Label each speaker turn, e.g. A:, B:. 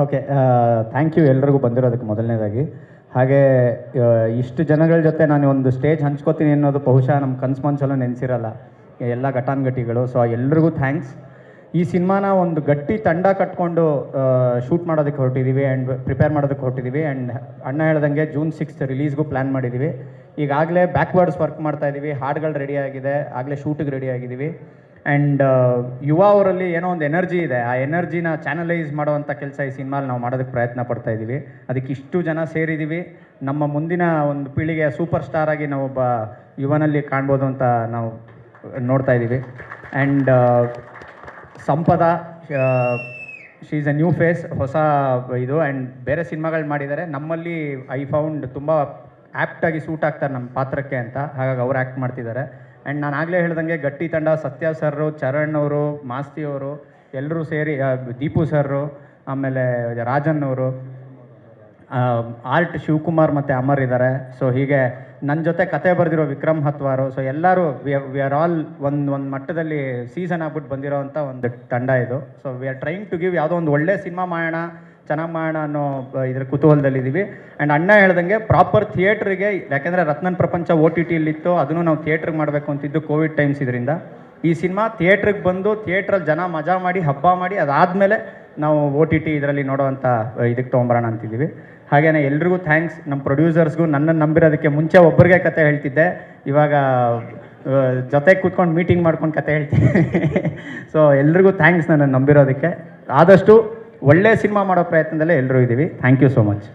A: Okay thank you ಎಲ್ರಿಗೂ ಬಂದಿರೋದಕ್ಕೆ ಮೊದಲನೇದಾಗಿ. ಹಾಗೆ ಇಷ್ಟು ಜನಗಳ ಜೊತೆ ನಾನು ಒಂದು ಸ್ಟೇಜ್ ಹಂಚ್ಕೋತೀನಿ ಅನ್ನೋದು ಬಹುಶಃ ನಮ್ಮ ಕನ್ಸು ಮನ್ಸಲ್ಲೂ ನೆನೆಸಿರಲ್ಲ. ಎಲ್ಲ ಘಟಾನುಘಟಿಗಳು ಸೊ ಎಲ್ರಿಗೂ ಥ್ಯಾಂಕ್ಸ್ ಈ ಸಿನಿಮಾನ ಒಂದು ಗಟ್ಟಿ ತಂಡ ಕಟ್ಕೊಂಡು ಶೂಟ್ ಮಾಡೋದಕ್ಕೆ ಹೊರಟಿದ್ದೀವಿ ಆ್ಯಂಡ್ ಪ್ರಿಪೇರ್ ಮಾಡೋದಕ್ಕೆ ಹೊರಟಿದ್ದೀವಿ ಆ್ಯಂಡ್ ಅಣ್ಣ ಹೇಳ್ದಂಗೆ ಜೂನ್ ಸಿಕ್ಸ್ತ್ ರಿಲೀಸ್ಗೂ ಪ್ಲ್ಯಾನ್ ಮಾಡಿದ್ದೀವಿ ಈಗಾಗಲೇ ಬ್ಯಾಕ್ವರ್ಡ್ಸ್ ವರ್ಕ್ ಮಾಡ್ತಾ ಇದ್ದೀವಿ ಹಾಡುಗಳು ರೆಡಿ ಆಗಿದೆ. ಆಗಲೇ ಶೂಟಿಗೆ ರೆಡಿ ಆಗಿದ್ದೀವಿ ಆ್ಯಂಡ್ ಯುವ ಅವರಲ್ಲಿ ಏನೋ ಒಂದು ಎನರ್ಜಿ ಇದೆ. ಆ ಎನರ್ಜಿನ ಚಾನಲೈಸ್ ಮಾಡುವಂಥ ಕೆಲಸ ಈ ಸಿನಿಮಾಲಿ ನಾವು ಮಾಡೋದಕ್ಕೆ ಪ್ರಯತ್ನ ಪಡ್ತಾ ಇದ್ದೀವಿ. ಅದಕ್ಕೆ ಇಷ್ಟು ಜನ ಸೇರಿದ್ದೀವಿ. ನಮ್ಮ ಮುಂದಿನ ಒಂದು ಪೀಳಿಗೆಯ ಸೂಪರ್ ಸ್ಟಾರ್ ಆಗಿ ನಾವು ಒಬ್ಬ ಯುವನಲ್ಲಿ ಕಾಣ್ಬೋದು ಅಂತ ನಾವು ನೋಡ್ತಾ ಇದ್ದೀವಿ. And Sampada she is a new face ಹೊಸ ಇದು. ಆ್ಯಂಡ್ ಬೇರೆ ಸಿನಿಮಾಗಳು ಮಾಡಿದ್ದಾರೆ. ನಮ್ಮಲ್ಲಿ ಐ ಫೌಂಡ್ ತುಂಬ ಆ್ಯಪ್ಟಾಗಿ ಸೂಟ್ ಆಗ್ತಾರೆ ನಮ್ಮ ಪಾತ್ರಕ್ಕೆ ಅಂತ. ಹಾಗಾಗಿ ಅವ್ರು ಆ್ಯಕ್ಟ್ ಮಾಡ್ತಿದ್ದಾರೆ. ಆ್ಯಂಡ್ ನಾನು ಆಗಲೇ ಹೇಳ್ದಂಗೆ ಗಟ್ಟಿ ತಂಡ, ಸತ್ಯ ಸರ್ರು, ಚರಣ್ ಅವರು, ಮಾಸ್ತಿ ಅವರು ಎಲ್ಲರೂ ಸೇರಿ ದೀಪು ಸರ್ರು, ಆಮೇಲೆ ರಾಜನ್ ಅವರು ಆರ್ಟ್ ಶಿವಕುಮಾರ್ ಮತ್ತು ಅಮರ್ ಇದ್ದಾರೆ ಸೊ ಹೀಗೆ ನನ್ನ ಜೊತೆ ಕತೆ ಬರೆದಿರೋ ವಿಕ್ರಮ್ ಹತ್ವಾರು ಸೊ ಎಲ್ಲರೂ ವಿ ಆರ್ ಆಲ್ ಒಂದು ಒಂದು ಮಟ್ಟದಲ್ಲಿ ಸೀಸನ್ ಆಗ್ಬಿಟ್ಟು ಬಂದಿರೋ ಅಂಥ ಒಂದು ತಂಡ ಇದು. So we are trying to give ಯಾವುದೋ ಒಂದು ಒಳ್ಳೆ ಸಿನಿಮಾ ಮಾಡೋಣ ಚೆನ್ನಾಗಿ ಮಾಡೋಣ ಅನ್ನೋ ಇದ್ರ ಕುತೂಹಲದಲ್ಲಿದ್ದೀವಿ. ಆ್ಯಂಡ್ ಅಣ್ಣ ಹೇಳ್ದಂಗೆ ಪ್ರಾಪರ್ ಥಿಯೇಟ್ರಿಗೆ ಯಾಕೆಂದರೆ ರತ್ನನ್ ಪ್ರಪಂಚ ಓ ಟಿ ಟಿಲಿತ್ತು ಅದನ್ನು ನಾವು ಥಿಯೇಟ್ರಿಗೆ ಮಾಡಬೇಕು ಅಂತಿದ್ದು ಕೋವಿಡ್ ಟೈಮ್ಸ್ ಇದರಿಂದ. ಈ ಸಿನಿಮಾ ಥಿಯೇಟ್ರಿಗೆ ಬಂದು ಥಿಯೇಟ್ರಲ್ಲಿ ಜನ ಮಜಾ ಮಾಡಿ, ಹಬ್ಬ ಮಾಡಿ, ಅದಾದಮೇಲೆ ನಾವು ಓ ಟಿ ಟಿ ಇದರಲ್ಲಿ ನೋಡೋವಂಥ ಇದಕ್ಕೆ ತೊಗೊಂಬರೋಣ ಅಂತಿದ್ದೀವಿ. ಹಾಗೆಯೇ ಎಲ್ರಿಗೂ ಥ್ಯಾಂಕ್ಸ್ ನಮ್ಮ ಪ್ರೊಡ್ಯೂಸರ್ಸ್ಗೂ ನನ್ನನ್ನು ನಂಬಿರೋದಕ್ಕೆ ಮುಂಚೆ ಒಬ್ಬರಿಗೆ ಕತೆ ಹೇಳ್ತಿದ್ದೆ. ಇವಾಗ ಜೊತೆ ಕೂತ್ಕೊಂಡು ಮೀಟಿಂಗ್ ಮಾಡ್ಕೊಂಡು ಕತೆ ಹೇಳ್ತೀನಿ ಸೊ ಎಲ್ರಿಗೂ ಥ್ಯಾಂಕ್ಸ್ ನನ್ನನ್ನು ನಂಬಿರೋದಕ್ಕೆ. ಆದಷ್ಟು ಒಳ್ಳೆ ಸಿನಿಮಾ ಮಾಡೋ ಪ್ರಯತ್ನದಲ್ಲೇ ಎಲ್ಲರೂ ಇದ್ದೀವಿ. Thank you so much